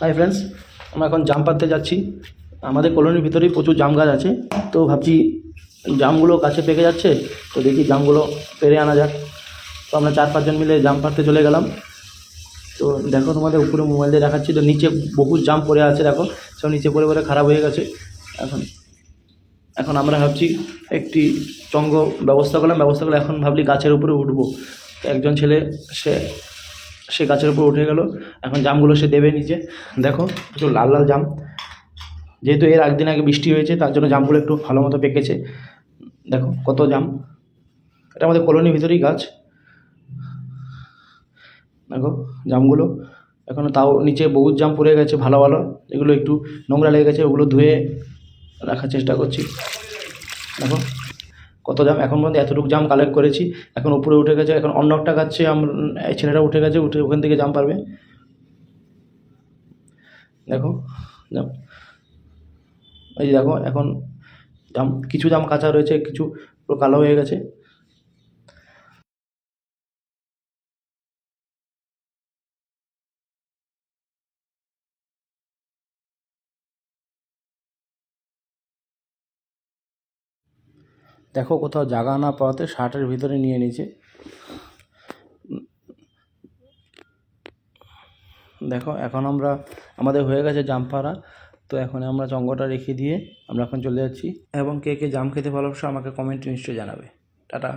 Hi friends আমরা এখন জাম পাততে যাচ্ছি। আমাদের কলোনির ভিতরেই প্রচুর জাম গাছ আছে। তো ভাবছি জামগুলো গাছে পেকে যাচ্ছে, তো দেখি জামগুলো পেরে আনা যাক। তো আমরা চার পাঁচজন মিলে জাম পাড়তে চলে গেলাম। তো দেখো তোমাদের উপরে মোবাইল দিয়ে দেখাচ্ছি, তো নিচে বহু জাম পড়ে আছে দেখো। সব নিচে পড়ে পড়ে খারাপ হয়ে গেছে। এখন এখন আমরা ভাবছি একটি চঙ্গ ব্যবস্থা করলাম। ব্যবস্থা করে এখন ভাবলি গাছের উপরে উঠবো। একজন ছেলে, সে সে গাছের উপর উঠে গেল। এখন জামগুলো সে দেবে নিচে দেখো, প্রচুর লাল লাল জাম। যেহেতু এর একদিন আগে বৃষ্টি হয়েছে, তার জন্য জামগুলো একটু ভালো মতো পেকেছে। দেখো, কত জাম। এটা আমাদের কলোনির ভিতরেই গাছ। দেখো, জামগুলো। এখনও তাও নিচে বহুত জাম পড়ে গেছে, ভালো ভালো। এগুলো একটু নোংরা লেগে গেছে, ওগুলো ধুয়ে রাখার চেষ্টা করছি। দেখো। কত জাম এখন পর্যন্ত এতটুকু জাম কালেক্ট করেছি। এখন উপরে উঠে গেছে, এখন অন্য একটা গাছে আমরা ছেলেটা উঠে গেছে, উঠে ওখান থেকে জাম পারবে। দেখো, জাম। এই দেখো, এখন জাম, কিছু জাম কাঁচা রয়েছে, কিছু পুরো কালো হয়ে গেছে। দেখো কোথাও জাগা না পাওয়াতে শার্টের ভিতরে নিয়ে নিয়েছে দেখো, এখন আমরা, আমাদের হয়ে গেছে জাম্পারা তো এখন আমরা চঙ্গটা রেখে দিয়ে আমরা এখন চলে যাচ্ছি। এবং কে কে জাম খেতে ভালোবাসো আমাকে কমেন্টে নিশ্চয়ই জানাবে। টাটা।